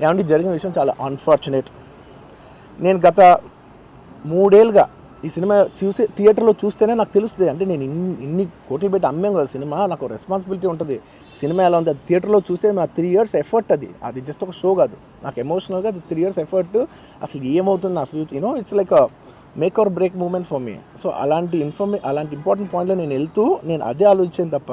ఏమంటే జరిగిన విషయం చాలా అన్ఫార్చునేట్ నేను గత మూడేళ్ళుగా ఈ సినిమా చూసి థియేటర్లో చూస్తేనే నాకు తెలుస్తుంది. అంటే నేను ఇన్ని ఇన్ని కోట్లు పెట్టి అమ్మాం కదా సినిమా నాకు రెస్పాన్సిబిలిటీ ఉంటుంది. సినిమా ఎలా ఉంది? అది థియేటర్లో చూస్తే నా త్రీ ఇయర్స్ ఎఫర్ట్ అది. అది జస్ట్ ఒక షో కాదు. నాకు ఎమోషనల్గా అది త్రీ ఇయర్స్ ఎఫర్ట్ అసలు ఏమవుతుంది నా future you know it's like make or break moment for me so అలాంటి ఇన్ఫర్మే అలాంటి ఇంపార్టెంట్ పాయింట్లో నేను వెళ్తూ నేను అదే ఆలోచించాను తప్ప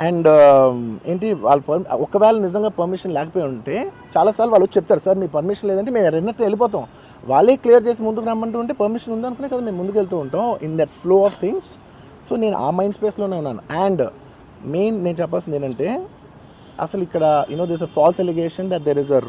అండ్ ఏంటి వాళ్ళు పర్మి ఒకవేళ నిజంగా పర్మిషన్ లేకపోయి ఉంటే చాలాసార్లు వాళ్ళు చెప్తారు సార్ మీ పర్మిషన్ లేదంటే మేము రెండట్టు వెళ్ళిపోతాం. వాళ్ళే క్లియర్ చేసి ముందుకు రమ్మంటూ ఉంటే పర్మిషన్ ఉందనుకునే కదా మేము ముందుకు వెళ్తూ ఉంటాం in that flow of things so నేను ఆ మైండ్ స్పేస్లోనే ఉన్నాను. అండ్ మెయిన్ నేను చెప్పాల్సింది ఏంటంటే అసలు ఇక్కడ you know this a false allegation that there is a